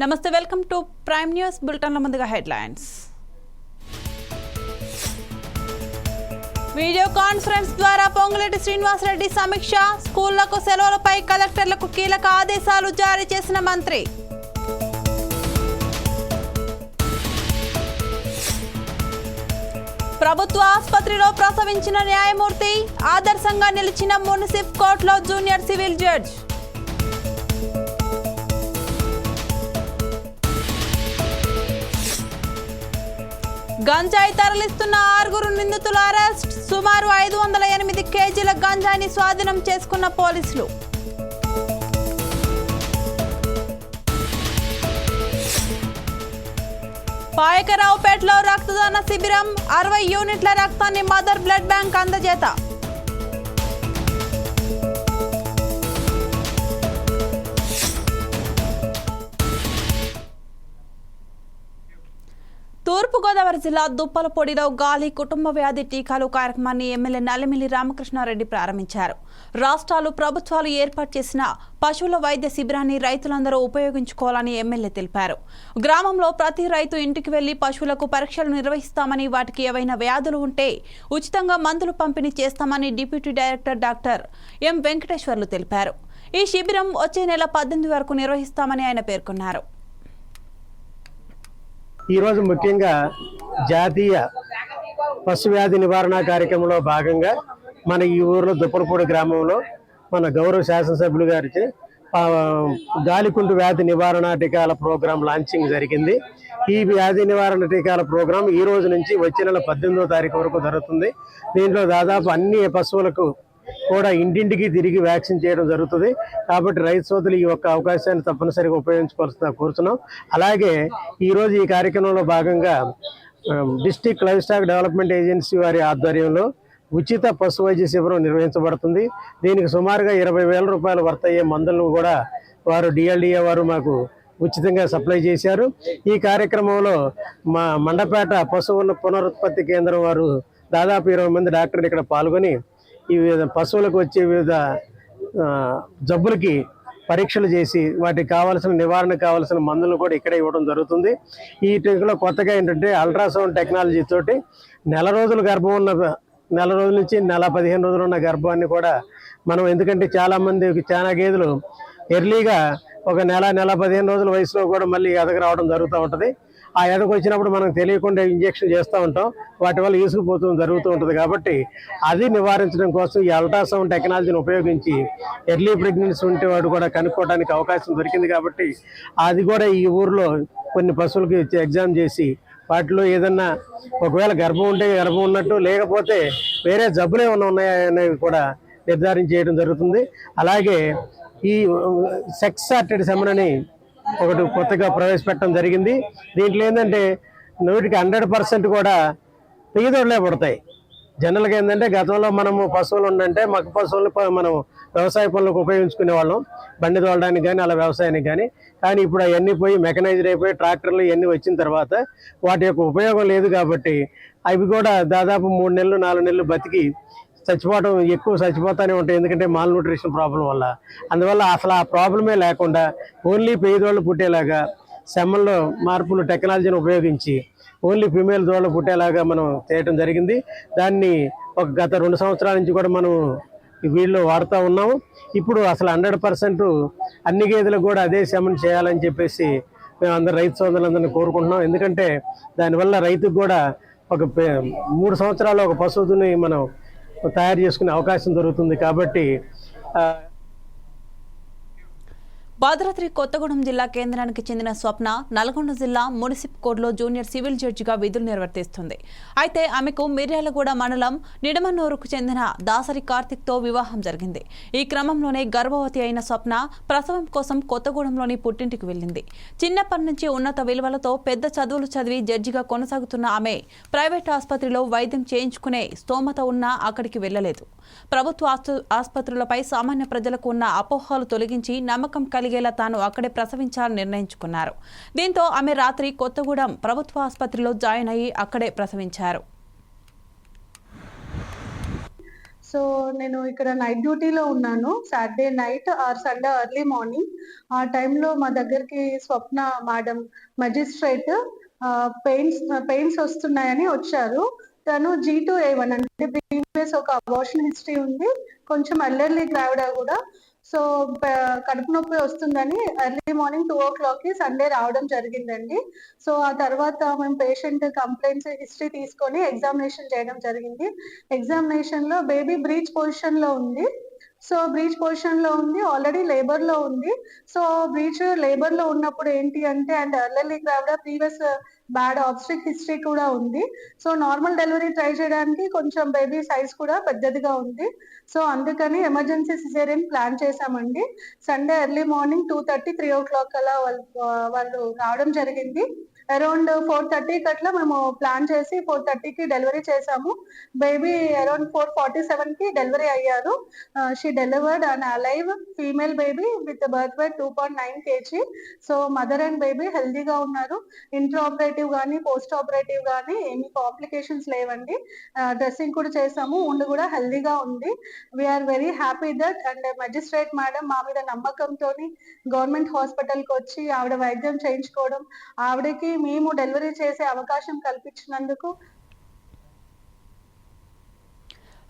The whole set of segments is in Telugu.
నమస్తే వెల్కమ్ టు ప్రైమ్ న్యూస్ బులెటిన్ల ముందుగా హెడ్లైన్స్. వీడియో కాన్ఫరెన్స్ ద్వారా పొంగులేటి శ్రీనివాసరెడ్డి సమీక్ష స్కూళ్ళకు సెలవులపై కలెక్టర్లకు కీలక ఆదేశాలు జారీ చేసిన మంత్రి. ప్రభుత్వ ఆసుపత్రిలో ప్రసవించిన న్యాయమూర్తి ఆదర్శంగా నిలిచిన మున్సిప్ కోర్టులో జూనియర్ సివిల్ జడ్జ్. గంజాయి తరలిస్తున్న ఆరుగురు నిందితుల అరెస్ట్. సుమారు ఐదు వందల ఎనిమిది కేజీల గంజాయిని స్వాధీనం చేసుకున్న పోలీసులు. పాయకరావుపేటలో రక్తదాన శిబిరం. అరవై యూనిట్ల రక్తాన్ని మదర్ బ్లడ్ బ్యాంక్ అందజేత. తూర్పుగోదావరి జిల్లా దుప్పలపొడిలో గాలి కుటుంబ వ్యాధి టీకాలు కార్యక్రమాన్ని ఎమ్మెల్యే నల్లమిల్లి రామకృష్ణారెడ్డి ప్రారంభించారు. రాష్ట్రాలు ప్రభుత్వాలు ఏర్పాటు చేసిన పశువుల వైద్య శిబిరాన్ని రైతులందరూ ఉపయోగించుకోవాలని ఎమ్మెల్యే తెలిపారు. గ్రామంలో ప్రతి రైతు ఇంటికి వెళ్ళి పశువులకు పరీక్షలు నిర్వహిస్తామని వాటికి ఏవైనా వ్యాధులు ఉంటే ఉచితంగా మందులు పంపిణీ చేస్తామని deputy director doctor M Venkateswarlu తెలిపారు. ఈ శిబిరం వచ్చే నెల పద్దెనిమిది వరకు నిర్వహిస్తామని ఆయన పేర్కొన్నారు. ఈరోజు ముఖ్యంగా జాతీయ పశు వ్యాధి నివారణ కార్యక్రమంలో భాగంగా మన ఈ ఊర్లో దుప్పలపూడి గ్రామంలో మన గౌరవ శాసనసభ్యులు గారికి గాలికుంటు వ్యాధి నివారణ టీకాల ప్రోగ్రాం లాంచింగ్ జరిగింది. ఈ వ్యాధి నివారణ టీకాల ప్రోగ్రాం ఈ రోజు నుంచి వచ్చే నెల పద్దెనిమిదో తారీఖు వరకు జరుగుతుంది. దీంట్లో దాదాపు అన్ని పశువులకు కూడా ఇంటింటికి తిరిగి వ్యాక్సిన్ చేయడం జరుగుతుంది. కాబట్టి రైతు సోదరులు ఈ యొక్క అవకాశాన్ని తప్పనిసరిగా ఉపయోగించుకోవాల్సిన కోరుతున్నాం. అలాగే ఈరోజు ఈ కార్యక్రమంలో భాగంగా district livestock development agency వారి ఆధ్వర్యంలో ఉచిత పశు వైద్య శిబిరం నిర్వహించబడుతుంది. దీనికి సుమారుగా ఇరవై వేల రూపాయలు వర్త అయ్యే మందులను కూడా వారు డిఎల్డిఏ వారు మాకు ఉచితంగా సప్లై చేశారు. ఈ కార్యక్రమంలో మా మండపేట పశువుల పునరుత్పత్తి కేంద్రం వారు దాదాపు ఇరవై మంది డాక్టర్లు ఇక్కడ పాల్గొని ఈ వివిధ పశువులకు వచ్చే వివిధ జబ్బులకి పరీక్షలు చేసి వాటికి కావాల్సిన నివారణకు కావాల్సిన మందులు కూడా ఇక్కడే ఇవ్వడం జరుగుతుంది. ఈ టెక్లో కొత్తగా ఏంటంటే అల్ట్రాసౌండ్ టెక్నాలజీ తోటి నెల రోజులు గర్భం ఉన్న నెల రోజుల నుంచి నెల పదిహేను రోజులు ఉన్న గర్భాన్ని కూడా మనం ఎందుకంటే చాలామంది చాలా గేదెలు ఎర్లీగా ఒక నెల నెల పదిహేను రోజుల వయసులో కూడా మళ్ళీ ఎదగరావడం జరుగుతూ ఉంటుంది. ఆ ఎదకు వచ్చినప్పుడు మనం తెలియకుండా ఇంజెక్షన్ చేస్తూ ఉంటాం. వాటి వల్ల ఈసుకుపోతూ జరుగుతూ ఉంటుంది కాబట్టి అది నివారించడం కోసం ఈ అల్ట్రాసౌండ్ టెక్నాలజీని ఉపయోగించి ఎర్లీ ప్రెగ్నెన్సీ ఉంటే వాడు కూడా కనుక్కోవడానికి అవకాశం దొరికింది కాబట్టి అది కూడా ఈ ఊర్లో కొన్ని పశువులకి ఎగ్జామ్ చేసి వాటిలో ఏదన్నా ఒకవేళ గర్భం ఉంటే గర్భం ఉన్నట్టు లేకపోతే వేరే జబ్బులు ఏమైనా ఉన్నాయా అనేవి కూడా నిర్ధారణ చేయడం జరుగుతుంది. అలాగే ఈ సెక్స్ సార్టెడ్ సెమన్ అని ఒకటి కొత్తగా ప్రవేశపెట్టడం జరిగింది. దీంట్లో ఏంటంటే నూటికి హండ్రెడ్ పర్సెంట్ కూడా పెయ్యదోడలే పడతాయి. జనరల్గా ఏంటంటే గతంలో మనము పశువులు ఉండంటే మగ పశువులు మనం వ్యవసాయ పనులకు ఉపయోగించుకునే వాళ్ళం. బండి తోలడానికి కానీ అలా వ్యవసాయానికి కానీ కానీ ఇప్పుడు అవన్నీ పోయి మెకనైజ్డ్ అయిపోయి ట్రాక్టర్లు ఇవన్నీ వచ్చిన తర్వాత వాటి యొక్క ఉపయోగం లేదు కాబట్టి అవి కూడా దాదాపు మూడు నెలలు నాలుగు నెలలు బతికి చచ్చిపోవడం ఎక్కువ చచ్చిపోతానే ఉంటాయి. ఎందుకంటే మాల్ న్యూట్రిషన్ ప్రాబ్లం వల్ల. అందువల్ల అసలు ఆ ప్రాబ్లమే లేకుండా ఓన్లీ పేదోళ్ళు పుట్టేలాగా సెమ్మల్లో మార్పులు టెక్నాలజీని ఉపయోగించి ఓన్లీ ఫిమేల్ దోళ్ళు పుట్టేలాగా మనం చేయటం జరిగింది. దాన్ని ఒక గత రెండు సంవత్సరాల నుంచి కూడా మనం వీళ్ళు వాడుతూ ఉన్నాము. ఇప్పుడు అసలు హండ్రెడ్ పర్సెంట్ అన్ని గేదెలకు కూడా అదే సెమన్ చేయాలని చెప్పేసి మేము అందరు రైతు సోదరులందరినీ కోరుకుంటున్నాం. ఎందుకంటే దానివల్ల రైతుకు కూడా ఒక పే- మూడు సంవత్సరాలు ఒక పశువుని మనం తయారు చేసుకునే అవకాశం దొరుకుతుంది కాబట్టి భద్రాద్రి కొత్తగూడెం జిల్లా కేంద్రానికి చెందిన స్వప్న నల్గొండ జిల్లా మున్సిప్ కోర్టులో జూనియర్ సివిల్ జడ్జిగా విధులు నిర్వర్తిస్తుంది. అయితే ఆమెకు మిర్యాలగూడ మండలం నిడమన్నూరుకు చెందిన దాసరి కార్తిక్తో వివాహం జరిగింది. ఈ క్రమంలోనే గర్భవతి అయిన స్వప్న ప్రసవం కోసం కొత్తగూడెంలోని పుట్టింటికి వెళ్ళింది. చిన్నప్పటి నుంచి ఉన్నత విలువలతో పెద్ద చదువులు చదివి జడ్జిగా కొనసాగుతున్న ఆమె ప్రైవేట్ ఆసుపత్రిలో వైద్యం చేయించుకునే స్తోమత ఉన్నా అక్కడికి వెళ్ళలేదు ప్రభుత్వ ఆసుపత్రులపై సామాన్య ప్రజలకు ఉన్న అపోహలు తొలగించి నమ్మకం కలిగేలా తాను అక్కడే ప్రసవించాలని నిర్ణయించుకున్నారు. దీంతో ఆమె రాత్రి కొత్తగూడెం ప్రభుత్వ ఆసుపత్రిలో జాయిన్ అయ్యి అక్కడే ప్రసవించారు. సో నేను ఇక్కడ నైట్ డ్యూటీలో ఉన్నాను. Saturday night or Sunday early morning. ఆ టైంలో మా దగ్గరికి Swapna madam magistrate pains pains వస్తున్నాయని వచ్చారు. తను జీ టూ ఏ వన్ అంటే ప్రీవియస్ ఒక అబార్షన్ హిస్టరీ ఉంది. కొంచెం ఎల్డర్లీ గ్రావిడ కూడా. సో కడుపు నొప్పి వస్తుందని ఎర్లీ మార్నింగ్ టూ ఓ క్లాక్కి సండే రావడం జరిగిందండి. సో ఆ తర్వాత మేము పేషెంట్ కంప్లైంట్స్ హిస్టరీ తీసుకొని ఎగ్జామినేషన్ చేయడం జరిగింది. ఎగ్జామినేషన్లో బేబీ బ్రీచ్ పొజిషన్లో ఉంది. సో బ్రీచ్ పొజిషన్లో ఉంది ఆల్రెడీ లేబర్లో ఉంది. సో బ్రీచ్ లేబర్లో ఉన్నప్పుడు ఏంటి అంటే and early gravida previous bad obstetric history కూడా ఉంది. సో నార్మల్ డెలివరీ ట్రై చేయడానికి కొంచెం బేబీ సైజ్ కూడా పెద్దదిగా ఉంది. సో అందుకని ఎమర్జెన్సీ సిజేరియన్ ప్లాన్ చేశామండి. Sunday early morning two thirty three o'clock అలా వాళ్ళు వాళ్ళు రావడం జరిగింది. అరౌండ్ ఫోర్ థర్టీకి అట్లా మేము ప్లాన్ చేసి ఫోర్ థర్టీకి డెలివరీ చేసాము. బేబీ అరౌండ్ ఫోర్ ఫార్టీ సెవెన్కి డెలివరీ అయ్యారు. She delivered an alive female baby with birth weight two point nine KG. So mother and baby హెల్దీగా ఉన్నారు. ఇంట్రా ఆపరేటివ్ కానీ పోస్ట్ ఆపరేటివ్ కానీ ఏమి కాంప్లికేషన్స్ లేవండి. డ్రెస్సింగ్ కూడా చేసాము. ఉండి కూడా హెల్దీగా ఉంది. We're very happy that and magistrate madam మా మీద నమ్మకంతో గవర్నమెంట్ హాస్పిటల్కి వచ్చి ఆవిడ వైద్యం చేయించుకోవడం ఆవిడకి మేము డెలివరీ చేసే అవకాశం కల్పించినందుకు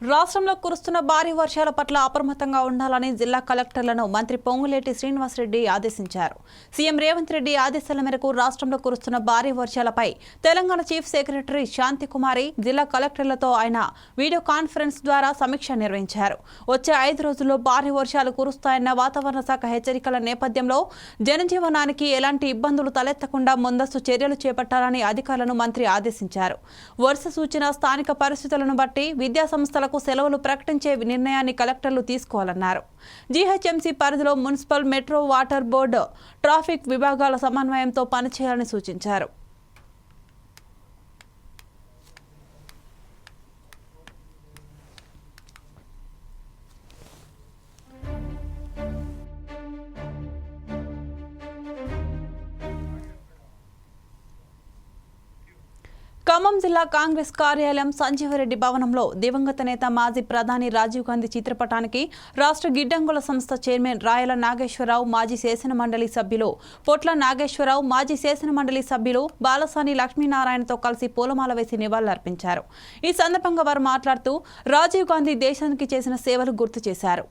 రాష్ట్రంలో కురుస్తున్న భారీ వర్షాల పట్ల అప్రమత్తంగా ఉండాలని జిల్లా కలెక్టర్లను మంత్రి పొంగులేటి శ్రీనివాసరెడ్డి ఆదేశించారు. సీఎం రేవంత్ రెడ్డి ఆదేశాల మేరకు రాష్ట్రంలో కురుస్తున్న భారీ వర్షాలపై తెలంగాణ చీఫ్ సెక్రటరీ శాంతి కుమారి జిల్లా కలెక్టర్లతో ఆయన వీడియో కాన్ఫరెన్స్ ద్వారా సమీక్ష నిర్వహించారు. వచ్చే ఐదు రోజుల్లో భారీ వర్షాలు కురుస్తాయన్న వాతావరణ శాఖ హెచ్చరికల నేపథ్యంలో జనజీవనానికి ఎలాంటి ఇబ్బందులు తలెత్తకుండా ముందస్తు చర్యలు చేపట్టాలని అధికారులను మంత్రి ఆదేశించారు. వరుస సూచన స్థానిక పరిస్థితులను బట్టి విద్యాసంస్థల సంస్థలకు సెలవులు ప్రకటించే నిర్ణయాన్ని కలెక్టర్లు తీసుకోవాలన్నారు. జీహెచ్ఎంసీ పరిధిలో municipal metro water board traffic విభాగాల సమన్వయంతో పనిచేయాలని సూచించారు. ఖమ్మం జిల్లా కాంగ్రెస్ కార్యాలయం సంజీవరెడ్డి భవనంలో దివంగత నేత మాజీ ప్రధాని రాజీవ్ గాంధీ చిత్రపటానికి రాష్ట్ర గిడ్డంగుల సంస్థ చైర్మన్ రాయల నాగేశ్వరరావు మాజీ శాసన మండలి సభ్యులు పొట్ల నాగేశ్వరరావు మాజీ శాసన మండలి సభ్యులు బాలసాని లక్ష్మీనారాయణతో కలిసి పూలమాల వేసి నివాళులర్పించారు. ఈ సందర్భంగా వారు మాట్లాడుతూ రాజీవ్ గాంధీ దేశానికి చేసిన సేవలు గుర్తు చేశారు.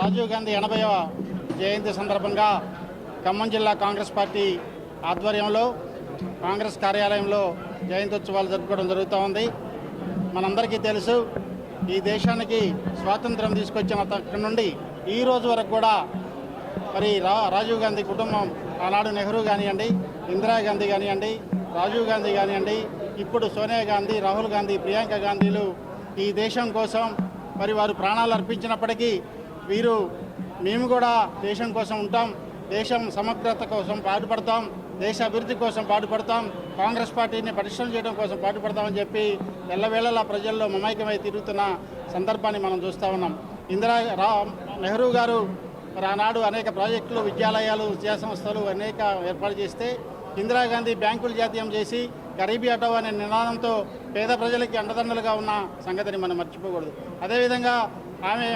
రాజీవ్ గాంధీ ఎనభైవ జయంతి సందర్భంగా ఖమ్మం జిల్లా కాంగ్రెస్ పార్టీ ఆధ్వర్యంలో కాంగ్రెస్ కార్యాలయంలో జయంత్యోత్సవాలు జరుపుకోవడం జరుగుతూ ఉంది. మనందరికీ తెలుసు ఈ దేశానికి స్వాతంత్రం తీసుకొచ్చిన అక్కడి నుండి ఈ రోజు వరకు కూడా మరి రా రాజీవ్ గాంధీ కుటుంబం ఆనాడు నెహ్రూ కానివ్వండి ఇందిరాగాంధీ కానివ్వండి రాజీవ్ గాంధీ కానివ్వండి ఇప్పుడు సోనియా గాంధీ రాహుల్ గాంధీ ప్రియాంక గాంధీలు ఈ దేశం కోసం మరి వారు ప్రాణాలు అర్పించినప్పటికీ వీరు మేము కూడా దేశం కోసం ఉంటాం. దేశం సమగ్రత కోసం పాటుపడతాం దేశ అభివృద్ధి కోసం పాటుపడతాం కాంగ్రెస్ పార్టీని పటిష్టం చేయడం కోసం పాటుపడతామని చెప్పి ఎల్లవేళలా ప్రజల్లో మమైకమై తిరుగుతున్న సందర్భాన్ని మనం చూస్తూ ఉన్నాం. ఇందిరా రా నెహ్రూ గారు రానాడు అనేక ప్రాజెక్టులు విద్యాలయాలు విద్యా సంస్థలు అనేక ఏర్పాటు చేస్తే ఇందిరాగాంధీ బ్యాంకులు జాతీయం చేసి గరీబీ అటో అనే నినాదంతో పేద ప్రజలకి అండదండలుగా ఉన్న సంగతిని మనం మర్చిపోకూడదు. అదేవిధంగా ఆమె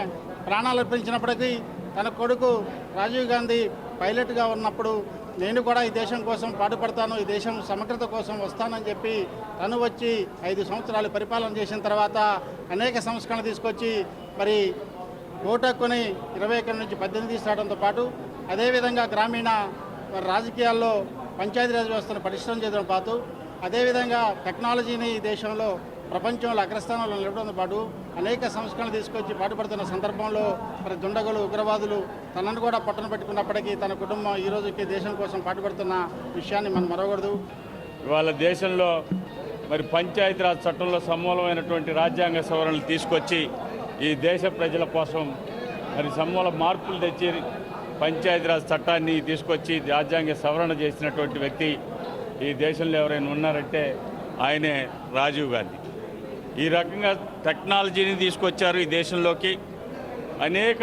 ప్రాణాలు అర్పించినప్పటికీ తన కొడుకు రాజీవ్ గాంధీ పైలట్గా ఉన్నప్పుడు నేను కూడా ఈ దేశం కోసం పాటుపడతాను ఈ దేశం సమగ్రత కోసం వస్తానని చెప్పి తను వచ్చి ఐదు సంవత్సరాలు పరిపాలన చేసిన తర్వాత అనేక సంస్కరణ తీసుకొచ్చి మరి ఓటు హక్కుని ఇరవై ఒకటి నుంచి పద్దెనిమిది తీసుకురావడంతో పాటు అదేవిధంగా గ్రామీణ రాజకీయాల్లో పంచాయతీరాజ్ వ్యవస్థను పటిష్టం చేయడం పాటు అదేవిధంగా టెక్నాలజీని ఈ దేశంలో ప్రపంచంలో అగ్రస్థానంలో నిలవడంతో పాటు అనేక సంస్కరణలు తీసుకొచ్చి పాటుపడుతున్న సందర్భంలో మరి దుండగులు ఉగ్రవాదులు తనను కూడా పట్టణ పెట్టుకున్నప్పటికీ తన కుటుంబం ఈ రోజుకి దేశం కోసం పాటుపడుతున్న విషయాన్ని మనం మరవకూడదు. ఇవాళ దేశంలో మరి పంచాయతీరాజ్ చట్టంలో సమూలమైనటువంటి రాజ్యాంగ సవరణలు తీసుకొచ్చి ఈ దేశ ప్రజల కోసం మరి సమూల మార్పులు తెచ్చి పంచాయతీరాజ్ చట్టాన్ని తీసుకొచ్చి రాజ్యాంగ సవరణ చేసినటువంటి వ్యక్తి ఈ దేశంలో ఎవరైనా ఉన్నారంటే ఆయనే రాజీవ్ గాంధీ. ఈ రకంగా టెక్నాలజీని తీసుకొచ్చారు ఈ దేశంలోకి. అనేక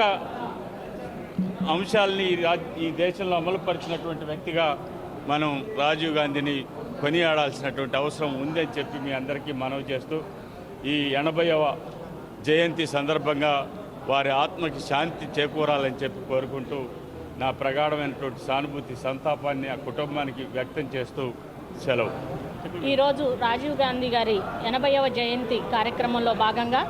అంశాలని ఈ దేశంలో అమలుపరిచినటువంటి వ్యక్తిగా మనం రాజీవ్ గాంధీని కొనియాడాల్సినటువంటి అవసరం ఉందని చెప్పి మీ అందరికీ మనవి చేస్తూ ఈ ఎనభైవ జయంతి సందర్భంగా వారి ఆత్మకి శాంతి చేకూరాలని చెప్పి కోరుకుంటూ నా ప్రగాఢమైనటువంటి సానుభూతి సంతాపాన్ని ఆ కుటుంబానికి వ్యక్తం చేస్తూ సెలవు. ఈరోజు రాజీవ్ గాంధీ గారి ఎనభైవ జయంతి కార్యక్రమంలో భాగంగా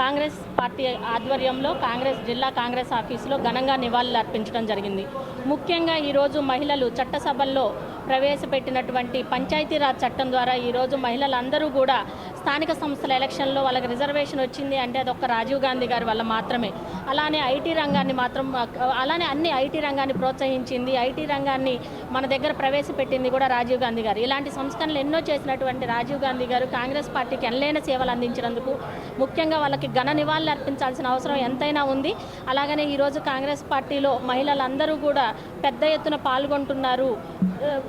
కాంగ్రెస్ పార్టీ ఆధ్వర్యంలో కాంగ్రెస్ జిల్లా కాంగ్రెస్ ఆఫీసులో ఘనంగా నివాళులు అర్పించడం జరిగింది. ముఖ్యంగా ఈరోజు మహిళలు చట్టసభల్లో ప్రవేశపెట్టినటువంటి పంచాయతీరాజ్ చట్టం ద్వారా ఈరోజు మహిళలందరూ కూడా స్థానిక సంస్థల ఎలక్షన్లో వాళ్ళకి రిజర్వేషన్ వచ్చింది అంటే అది ఒక్క రాజీవ్ గాంధీ గారి వల్ల మాత్రమే. అలానే ఐటీ రంగాన్ని మాత్రం అలానే అన్ని ఐటీ రంగాన్ని ప్రోత్సహించింది. ఐటీ రంగాన్ని మన దగ్గర ప్రవేశపెట్టింది కూడా రాజీవ్ గాంధీ గారు. ఇలాంటి సంస్కరణలు ఎన్నో చేసినటువంటి రాజీవ్ గాంధీ గారు కాంగ్రెస్ పార్టీకి ఎనలేని సేవలు అందించినందుకు ముఖ్యంగా వాళ్ళకి ఘన నివాళులు అర్పించాల్సిన అవసరం ఎంతైనా ఉంది. అలాగనే ఈరోజు కాంగ్రెస్ పార్టీలో మహిళలందరూ కూడా పెద్ద ఎత్తున పాల్గొంటున్నారు.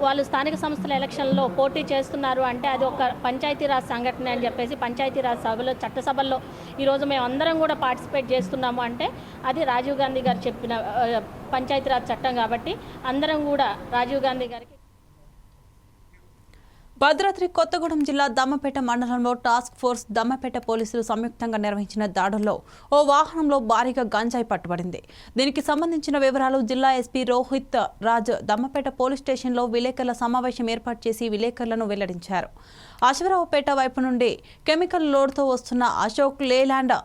వాళ్ళు స్థానిక సంస్థల ఎలక్షన్లో పోటీ చేస్తున్నారు అంటే అది ఒక పంచాయతీరాజ్ సంఘటన అని చెప్పేసి పంచాయతీరాజ్ సభలో చట్టసభల్లో ఈరోజు మేము అందరం కూడా పార్టిసిపేట్ చేస్తున్నాము అంటే అది రాజీవ్ గాంధీ గారు చెప్పిన పంచాయతీరాజ్ చట్టం కాబట్టి అందరం కూడా రాజీవ్ గాంధీ గారికి భద్రాద్రి కొత్తగూడెం జిల్లా దమ్మపేట మండలంలో టాస్క్ ఫోర్స్ దమ్మపేట పోలీసులు సంయుక్తంగా నిర్వహించిన దాడుల్లో ఓ వాహనంలో భారీగా గంజాయి పట్టుబడింది. దీనికి సంబంధించిన వివరాలు జిల్లా ఎస్పీ రోహిత్ రాజ్ దమ్మపేట పోలీస్ స్టేషన్లో విలేకరుల సమావేశం ఏర్పాటు చేసి విలేకరులను వెల్లడించారు. అశ్వరావుపేట వైపు నుండి కెమికల్ లోడ్తో వస్తున్న అశోక్ లేలాండ్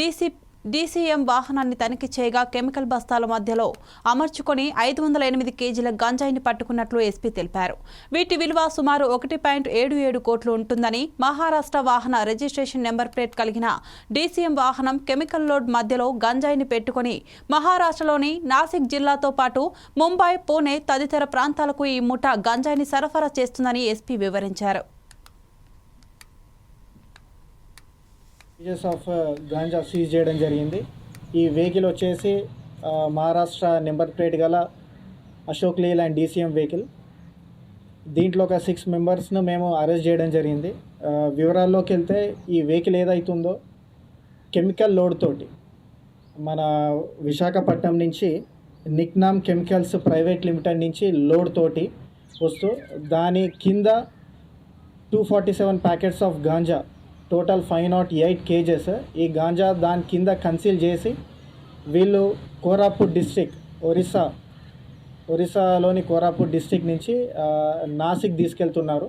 డీసీ డీసీఎం వాహనాన్ని తనిఖీ చేయగా కెమికల్ బస్తాల మధ్యలో అమర్చుకొని ఐదు వందల ఎనిమిది కేజీల గంజాయిని పట్టుకున్నట్లు ఎస్పీ తెలిపారు. వీటి విలువ సుమారు ఒకటి పాయింట్ ఏడు ఏడు కోట్లు ఉంటుందని మహారాష్ట్ర వాహన రిజిస్ట్రేషన్ నెంబర్ ప్లేట్ కలిగిన డీసీఎం వాహనం కెమికల్ లోడ్ మధ్యలో గంజాయిని పెట్టుకొని మహారాష్ట్రలోని నాసిక్ జిల్లాతో పాటు ముంబై పూణే తదితర ప్రాంతాలకు ఈ ముఠా గంజాయిని సరఫరా చేస్తుందని ఎస్పీ వివరించారు. కేజెస్ ఆఫ్ గాంజా సీజ్ చేయడం జరిగింది. ఈ వెహికల్ వచ్చేసి మహారాష్ట్ర నెంబర్ ప్లేట్ గల అశోక్ లీల్ అండ్ డీసీఎం వెహికల్ దీంట్లో ఒక సిక్స్ మెంబర్స్ను మేము అరెస్ట్ చేయడం జరిగింది. వివరాల్లోకి వెళ్తే ఈ వెహికల్ ఏదైతుందో కెమికల్ లోడ్ తోటి మన విశాఖపట్నం నుంచి నిక్నామ్ కెమికల్స్ ప్రైవేట్ లిమిటెడ్ నుంచి లోడ్ తోటి వస్తూ దాని కింద two forty seven packets of ganja total five naught eight kgs. ఈ గాంజా దాని కింద కన్సీల్ చేసి వీళ్ళు కోరాపుట్ డిస్టిక్ ఒరిస్సా ఒరిస్సాలోని కోరాపూర్ డిస్టిక్ నుంచి నాసిక్ తీసుకెళ్తున్నారు.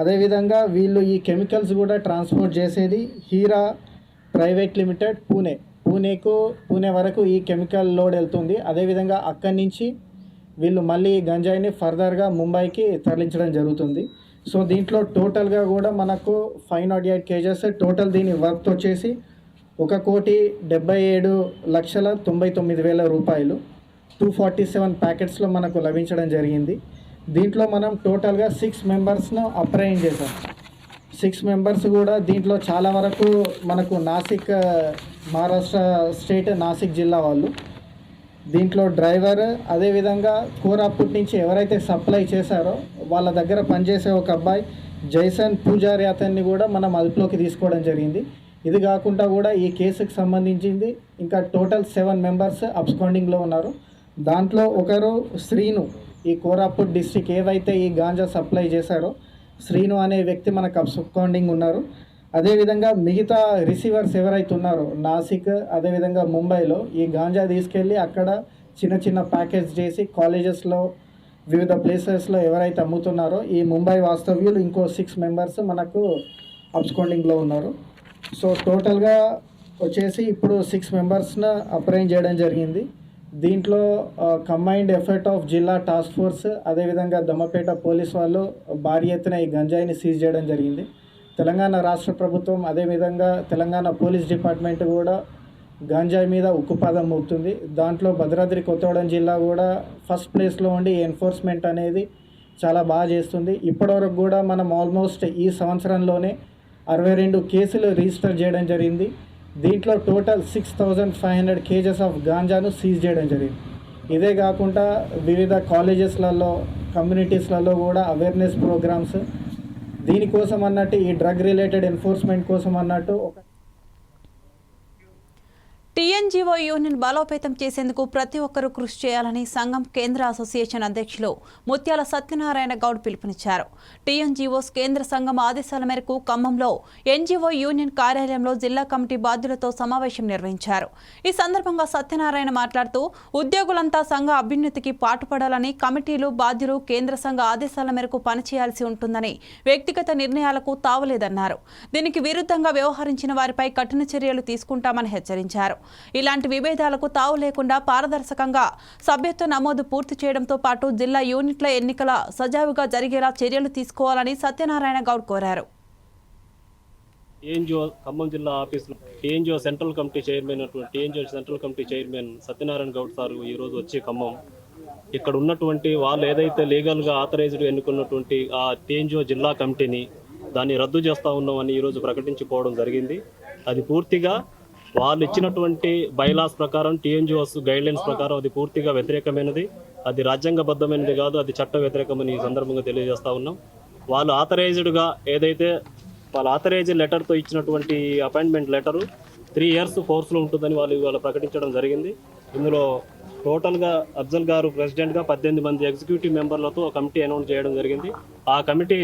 అదేవిధంగా వీళ్ళు ఈ కెమికల్స్ కూడా ట్రాన్స్పోర్ట్ చేసేది హీరా ప్రైవేట్ లిమిటెడ్ పూణే. పూణేకు పూణే వరకు ఈ కెమికల్ లోడ్ వెళ్తుంది. అదేవిధంగా అక్కడి నుంచి వీళ్ళు మళ్ళీ గంజాయిని ఫర్దర్గా ముంబైకి తరలించడం జరుగుతుంది. సో దీంట్లో టోటల్గా కూడా మనకు five naught eight KGs total దీని వర్త్ వచ్చేసి ఒక కోటి డెబ్బై ఏడు లక్షల తొంభై తొమ్మిది వేల రూపాయలు. టూ ఫార్టీ సెవెన్ ప్యాకెట్స్లో మనకు లభించడం జరిగింది. దీంట్లో మనం టోటల్గా సిక్స్ మెంబర్స్ను అప్రైన్ చేశాం. సిక్స్ మెంబర్స్ కూడా దీంట్లో చాలా వరకు మనకు నాసిక్ మహారాష్ట్ర స్టేట్ నాసిక్ జిల్లా వాళ్ళు. దీంట్లో డ్రైవర్ అదేవిధంగా కోరాపుట్ నుంచి ఎవరైతే సప్లై చేశారో వాళ్ళ దగ్గర పనిచేసే ఒక అబ్బాయి జైసన్ పూజారి అతన్ని కూడా మనం అదుపులోకి తీసుకోవడం జరిగింది. ఇది కాకుండా కూడా ఈ కేసుకు సంబంధించింది ఇంకా టోటల్ సెవెన్ మెంబర్స్ అబ్స్కాండింగ్లో ఉన్నారు. దాంట్లో ఒకరు శ్రీను ఈ కోరాపుట్ డిస్టిక్ ఏవైతే ఈ గాంజా సప్లై చేశారో శ్రీను అనే వ్యక్తి మనకు అబ్స్కాండింగ్ ఉన్నారు. అదేవిధంగా మిగతా రిసీవర్స్ ఎవరైతే ఉన్నారో నాసిక్ అదేవిధంగా ముంబైలో ఈ గాంజా తీసుకెళ్ళి అక్కడ చిన్న చిన్న ప్యాకేజ్ చేసి కాలేజెస్లో వివిధ ప్లేసెస్లో ఎవరైతే అమ్ముతున్నారో ఈ ముంబై వాస్తవ్యులు ఇంకో సిక్స్ మెంబర్స్ మనకు అబ్స్కాండింగ్లో ఉన్నారు. సో టోటల్గా వచ్చేసి ఇప్పుడు సిక్స్ మెంబర్స్ను అప్రైన్ చేయడం జరిగింది. దీంట్లో కంబైన్డ్ ఎఫర్ట్ ఆఫ్ జిల్లా టాస్క్ ఫోర్స్ అదేవిధంగా దమ్మపేట పోలీస్ వాళ్ళు భారీ ఎత్తున ఈ గంజాయిని సీజ్ చేయడం జరిగింది. తెలంగాణ రాష్ట్ర ప్రభుత్వం అదేవిధంగా తెలంగాణ పోలీస్ డిపార్ట్మెంట్ కూడా గంజాయి మీద ఉక్కుపాదం మోపుతుంది. దాంట్లో భద్రాద్రి కొత్తగూడెం జిల్లా కూడా ఫస్ట్ ప్లేస్లో ఉండి ఎన్ఫోర్స్మెంట్ అనేది చాలా బాగా చేస్తుంది. ఇప్పటివరకు కూడా మనం ఆల్మోస్ట్ ఈ సంవత్సరంలోనే అరవై రెండు కేసులు రిజిస్టర్ చేయడం జరిగింది. దీంట్లో total six thousand five hundred KGs of గాంజాను seize చేయడం జరిగింది. ఇదే కాకుండా వివిధ కాలేజెస్లలో కమ్యూనిటీస్లలో కూడా అవేర్నెస్ ప్రోగ్రామ్స్ దీనికోసం అన్నట్టు ఈ డ్రగ్ రిలేటెడ్ ఎన్ఫోర్స్మెంట్ కోసం అన్నట్టు ఒక టీఎన్జీఓ యూనియన్ బలోపేతం చేసేందుకు ప్రతి ఒక్కరూ కృషి చేయాలని సంఘం కేంద్ర అసోసియేషన్ అధ్యక్షులు ముత్యాల సత్యనారాయణ గౌడ్ పిలుపునిచ్చారు. టీఎన్జీఓస్ కేంద్ర సంఘం ఆదేశాల మేరకు ఖమ్మంలో ఎన్జీఓ యూనియన్ కార్యాలయంలో జిల్లా కమిటీ బాధ్యులతో సమావేశం నిర్వహించారు. ఈ సందర్భంగా సత్యనారాయణ మాట్లాడుతూ ఉద్యోగులంతా సంఘ అభ్యున్నతికి పాటుపడాలని కమిటీలు బాధ్యులు కేంద్ర సంఘ ఆదేశాల మేరకు పనిచేయాల్సి ఉంటుందని వ్యక్తిగత నిర్ణయాలకు తావలేదన్నారు. దీనికి విరుద్ధంగా వ్యవహరించిన వారిపై కఠిన చర్యలు తీసుకుంటామని హెచ్చరించారు. ఇలాంటి విభేదాలకు తావు లేకుండా పారదర్శకంగా సభ్యత్వ నమోదు పూర్తి చేయడంతో పాటు జిల్లా యూనిట్ల ఎన్నికల సజావుగా జరిగేలా చర్యలు తీసుకోవాలని సత్యనారాయణ గౌడ్ కోరారు. టీఎన్జిఓ ఖమ్మం జిల్లా ఆఫీసులో టీఎన్జిఓ సెంట్రల్ కమిటీ చైర్మన్ అటువంటి TNGO central committee chairman Satyanarayana Goud sir ఈరోజు వచ్చి ఖమ్మం. ఇక్కడ ఉన్నటువంటి వాళ్ళు ఏదైతే లీగల్గా ఆథరైజ్డ్ ఎన్నుకున్నటువంటి ఆ టీఎన్జిఓ జిల్లా కమిటీని దాన్ని రద్దు చేస్తా ఉన్నామని ఈరోజు ప్రకటించుకోవడం జరిగింది. అది పూర్తిగా వాళ్ళు ఇచ్చినటువంటి బైలాస్ ప్రకారం టీఎన్జిఓస్ గైడ్లైన్స్ ప్రకారం అది పూర్తిగా వ్యతిరేకమైనది. అది రాజ్యాంగబద్ధమైనది కాదు అది చట్ట వ్యతిరేకమని ఈ సందర్భంగా తెలియజేస్తా ఉన్నాం. వాళ్ళు ఆథరైజ్డ్గా ఏదైతే వాళ్ళ ఆథరైజ్ లెటర్తో ఇచ్చినటువంటి అపాయింట్మెంట్ లెటరు త్రీ ఇయర్స్ ఫోర్స్లో ఉంటుందని వాళ్ళు ఇవాళ ప్రకటించడం జరిగింది. ఇందులో టోటల్గా అఫ్జల్ గారు ప్రెసిడెంట్గా పద్దెనిమిది మంది ఎగ్జిక్యూటివ్ మెంబర్లతో కమిటీ అనౌన్స్ చేయడం జరిగింది. ఆ కమిటీ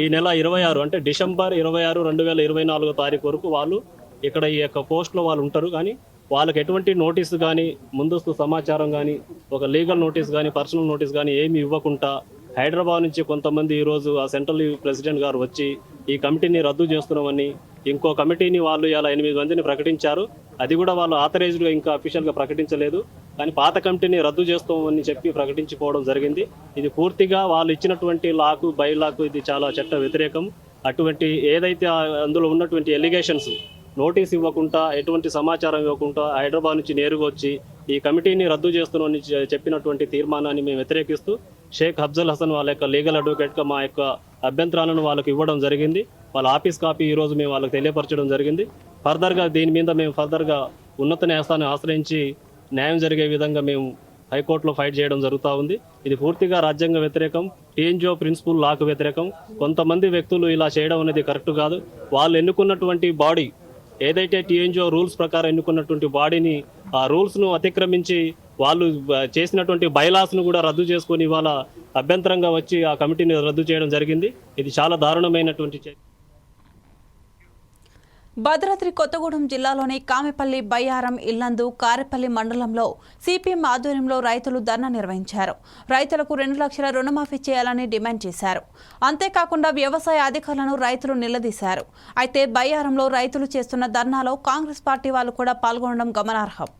ఈ నెల ఇరవై ఆరు అంటే డిసెంబర్ ఇరవై ఆరు రెండు వేల ఇరవై నాలుగో తారీఖు వరకు వాళ్ళు ఇక్కడ ఈ యొక్క పోస్ట్లో వాళ్ళు ఉంటారు కానీ వాళ్ళకి ఎటువంటి నోటీసు కానీ ముందస్తు సమాచారం కానీ ఒక లీగల్ నోటీస్ కానీ పర్సనల్ నోటీస్ కానీ ఏమి ఇవ్వకుండా హైదరాబాద్ నుంచి కొంతమంది ఈరోజు ఆ సెంట్రల్ ప్రెసిడెంట్ గారు వచ్చి ఈ కమిటీని రద్దు చేస్తున్నామని ఇంకో కమిటీని వాళ్ళు ఇలా ఎనిమిది మందిని ప్రకటించారు. అది కూడా వాళ్ళు ఆథరైజ్డ్గా ఇంకా అఫీషియల్గా ప్రకటించలేదు. కానీ పాత కమిటీని రద్దు చేస్తామని చెప్పి ప్రకటించుకోవడం జరిగింది. ఇది పూర్తిగా వాళ్ళు ఇచ్చినటువంటి లాకు బై లాకు ఇది చాలా చట్ట వ్యతిరేకం. అటువంటి ఏదైతే అందులో ఉన్నటువంటి ఎలిగేషన్స్ నోటీస్ ఇవ్వకుండా ఎటువంటి సమాచారం ఇవ్వకుండా హైదరాబాద్ నుంచి నేరుగా వచ్చి ఈ కమిటీని రద్దు చేస్తున్నామని చెప్పినటువంటి తీర్మానాన్ని మేము వ్యతిరేకిస్తూ షేక్ అఫ్జల్ హసన్ వాళ్ళ యొక్క లీగల్ అడ్వకేట్గా మా యొక్క అభ్యంతరాలను వాళ్ళకి ఇవ్వడం జరిగింది. వాళ్ళ ఆఫీస్ కాపీ ఈరోజు మేము వాళ్ళకి తెలియపరచడం జరిగింది. ఫర్దర్గా దీని మీద మేము ఫర్దర్గా ఉన్నత న్యాయస్థానం ఆశ్రయించి న్యాయం జరిగే విధంగా మేము హైకోర్టులో ఫైట్ చేయడం జరుగుతూ ఉంది. ఇది పూర్తిగా రాజ్యాంగ వ్యతిరేకం టీఎన్జిఓ ప్రిన్సిపల్ లాకు వ్యతిరేకం. కొంతమంది వ్యక్తులు ఇలా చేయడం అనేది కరెక్ట్ కాదు. వాళ్ళు ఎన్నుకున్నటువంటి బాడీ ఏదైతే టీఎన్జిఓ రూల్స్ ప్రకారం ఎన్నుకున్నటువంటి బాడీని ఆ రూల్స్ను అతిక్రమించి వాళ్ళు చేసినటువంటి బైలాస్ను కూడా రద్దు చేసుకొని ఇవాళ అభ్యంతరంగా వచ్చి ఆ కమిటీని రద్దు చేయడం జరిగింది. ఇది చాలా దారుణమైనటువంటి చర్య. భద్రాద్రి కొత్తగూడెం జిల్లాలోని కామెపల్లి బయ్యారం ఇల్లందు కారెపల్లి మండలంలో సిపిఎం ఆధ్వర్యంలో రైతులు ధర్నా నిర్వహించారు. రైతులకు రెండు లక్షల రుణమాఫీ చేయాలని డిమాండ్ చేశారు. అంతేకాకుండా వ్యవసాయ అధికారులను రైతులు నిలదీశారు. అయితే బయ్యారంలో రైతులు చేస్తున్న ధర్నాలో కాంగ్రెస్ పార్టీ వాళ్ళు కూడా పాల్గొనడం గమనార్హం.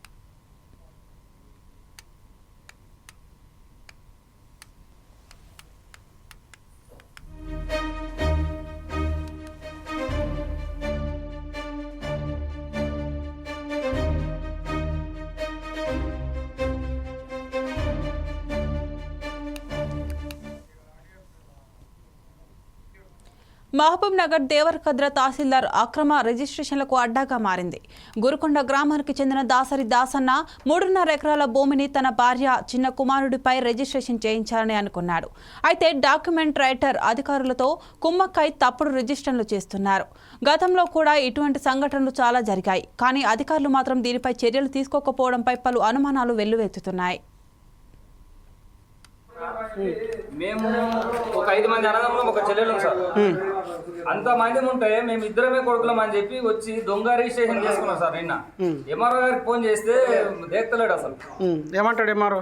మహబూబ్ నగర్ దేవరకద్ర తహసీల్దార్ అక్రమ రిజిస్ట్రేషన్లకు అడ్డాగా మారింది. గురుకొండ గ్రామానికి చెందిన దాసరి దాసన్న మూడున్నర ఎకరాల భూమిని తన భార్య చిన్న కుమారుడిపై రిజిస్ట్రేషన్ చేయించాలని అనుకున్నాడు. అయితే డాక్యుమెంట్ రైటర్ అధికారులతో కుమ్మక్కై తప్పుడు రిజిస్ట్రన్లు చేస్తున్నారు. గతంలో కూడా ఇటువంటి సంఘటనలు చాలా జరిగాయి. కానీ అధికారులు మాత్రం దీనిపై చర్యలు తీసుకోకపోవడంపై పలు అనుమానాలు వెల్లువెత్తుతున్నాయి. మేము ఒక ఐదు మంది అన్నదమ్ములం ఒక చెల్లెలం సార్. అంత మంది ఉంటే మేము ఇద్దరమే కొడుకులం అని చెప్పి వచ్చి దొంగ రిజిస్ట్రేషన్ చేసుకున్నాం సార్ నిన్న. ఎంఆర్ఓ గారికి ఫోన్ చేస్తే దేక్తలేడు అసలు. ఏమంటాడు ఎంఆర్ఓ?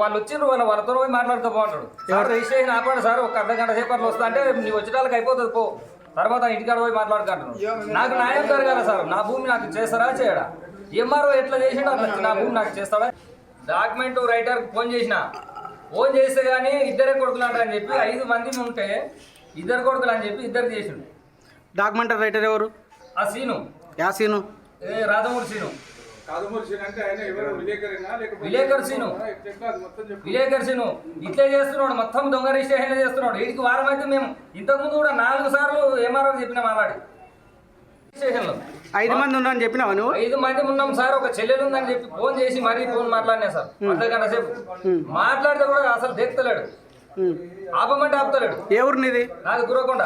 వాళ్ళు వచ్చిండ్రు వాళ్ళ వాళ్ళతో పోయి మాట్లాడుతూ బాగుంటాడు సార్ రిజిస్ట్రేషన్ ఆపండి సార్ ఒక అర్ధ గంట సేపు అట్లా వస్తా అంటే నీ వచ్చేటాలకు అయిపోతుంది పో. తర్వాత ఇంటికాడ పోయి మాట్లాడుకుంటున్నాను నాకు న్యాయం జరగాలి సార్ నా భూమి నాకు చేస్తారా చేయడా? ఎంఆర్ఓ ఎట్లా అట్లా నా భూమి నాకు చేస్తాడా? డాక్యుమెంట్ రైటర్ ఫోన్ చేసిన. ఫోన్ చేస్తే కానీ ఇద్దరే కొడుకులు అంటారని చెప్పి ఐదు మంది ఉంటే ఇద్దరు కొడుకులు అని చెప్పి ఇద్దరు చేసిండు. డాక్యుమెంటరీ రైటర్ ఎవరు? ఆ సీను. యా సీను? ఏ రాజమూరి సీను. విలేకర్ సీను. విలేకర్ సీను. ఇట్లే చేస్తున్నాడు మొత్తం దొంగ రిజిస్ట్రేషన్ చేస్తున్నాడు. వీడికి వారం అయితే మేము ఇంతకు ముందు కూడా నాలుగు సార్లు ఎంఆర్ఓ చెప్పిన మాట్లాడి రిజిస్ట్రేషన్లో ఐదు మంది ఉన్నారని చెప్పినావా నువ్వు? ఐదు మంది ఉన్నాం సార్ ఒక చెల్లెలు ఉందని చెప్పి ఫోన్ చేసి మరీ ఫోన్ మాట్లాడినా సార్. గంట సేపు. మాట్లాడితే కూడా అసలు దేక్తలేడు. ఆపమంటే ఆపుతలేడు. ఏ ఊరు నీది? నాది గురకొండ.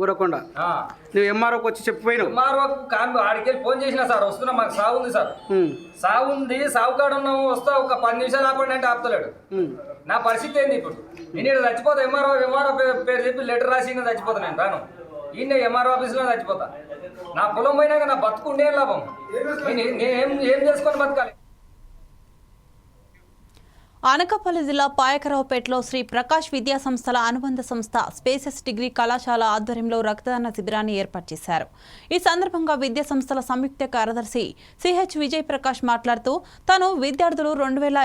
గురకొండ. నువ్వు ఎంఆర్ఓకి వచ్చి చెప్పిపోయినావు? ఎంఆర్ఓ కాన్ ఆడికి వెళ్ళి ఫోన్ చేసిన సార్ వస్తున్నా మాకు సాగు ఉంది సార్. సాగు ఉంది సాగు కాడ ఉన్నాము వస్తా ఒక పది నిమిషాలు ఆపండి అంటే ఆపుతలేడు. నా పరిస్థితి ఏంది ఇప్పుడు? నేను ఇక్కడ చచ్చిపోతా ఎంఆర్ఓ ఎంఆర్ఓ పేరు చెప్పి లెటర్ రాసి చచ్చిపోతా నేను రాను. ఈయన ఎంఆర్ఓ ఆఫీస్లో చచ్చిపోతా. నా పొలం పోయినాక నా బతుకు ఉండే లాభం. నేను ఏం ఏం చేసుకొని బతకాలి? అనకాపల్లి జిల్లా పాయకరావుపేటలో శ్రీ ప్రకాష్ విద్యా సంస్థల అనుబంధ సంస్థ స్పేసెస్ డిగ్రీ కళాశాల ఆధ్వర్యంలో రక్తదాన శిబిరాన్ని ఏర్పాటు చేశారు. ఈ సందర్భంగా విద్యా సంస్థల సంయుక్త కార్యదర్శి సిహెచ్ విజయ్ ప్రకాష్ మాట్లాడుతూ తాను విద్యార్థులు రెండు వేల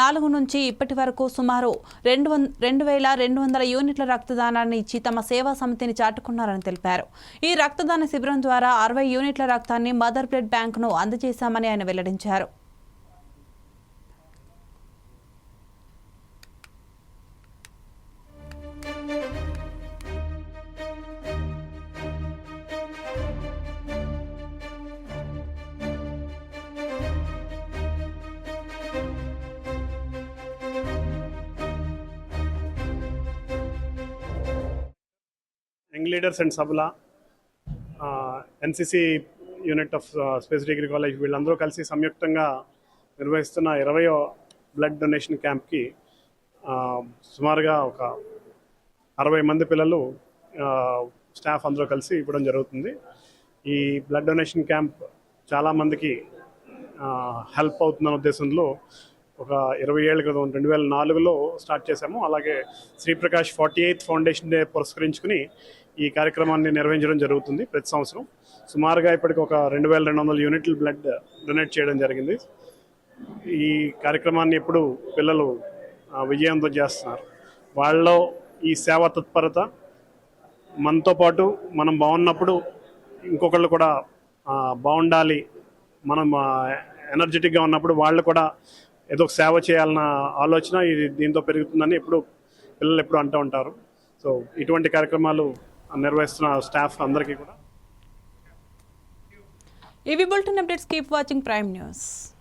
నాలుగు నుంచి ఇప్పటి వరకు సుమారు రెండు రెండు వేల రెండు వందల యూనిట్ల రక్తదానాన్ని ఇచ్చి తమ సేవా సమితిని చాటుకున్నారని తెలిపారు. ఈ రక్తదాన శిబిరం ద్వారా అరవై యూనిట్ల రక్తాన్ని మదర్ బ్లడ్ బ్యాంకును అందజేశామని ఆయన వెల్లడించారు. యంగ్ లీడర్స్ అండ్ సభల NCC unit of space degree college వీళ్ళందరూ కలిసి సంయుక్తంగా నిర్వహిస్తున్న ఇరవయో బ్లడ్ డొనేషన్ క్యాంప్కి సుమారుగా ఒక అరవై మంది పిల్లలు స్టాఫ్ అందరూ కలిసి ఇవ్వడం జరుగుతుంది. ఈ బ్లడ్ డొనేషన్ క్యాంప్ చాలామందికి హెల్ప్ అవుతుందన్న ఉద్దేశంలో ఒక ఇరవై ఏళ్ళ క్రితం రెండు వేల నాలుగులో స్టార్ట్ చేశాము. అలాగే Sriprakash forty eighth foundation day పురస్కరించుకుని ఈ కార్యక్రమాన్ని నిర్వహించడం జరుగుతుంది ప్రతి సంవత్సరం. సుమారుగా ఇప్పటికి ఒక రెండు వేల రెండు వందల యూనిట్లు బ్లడ్ డొనేట్ చేయడం జరిగింది. ఈ కార్యక్రమాన్ని ఎప్పుడు పిల్లలు విజయంతో చేస్తున్నారు. వాళ్ళలో ఈ సేవా తత్పరత మనతో పాటు మనం బాగున్నప్పుడు ఇంకొకళ్ళు కూడా బాగుండాలి మనం ఎనర్జెటిక్గా ఉన్నప్పుడు వాళ్ళు కూడా ఏదో ఒక సేవ చేయాలన్న ఆలోచన ఇది దీంతో పెరుగుతుందని ఎప్పుడు పిల్లలు ఎప్పుడు అంటూ ఉంటారు. సో ఇటువంటి కార్యక్రమాలు నిర్వహిస్తున్న స్టాఫ్ అందరికీ కూడా. ఇవి bulletin updates. Keep watching prime news.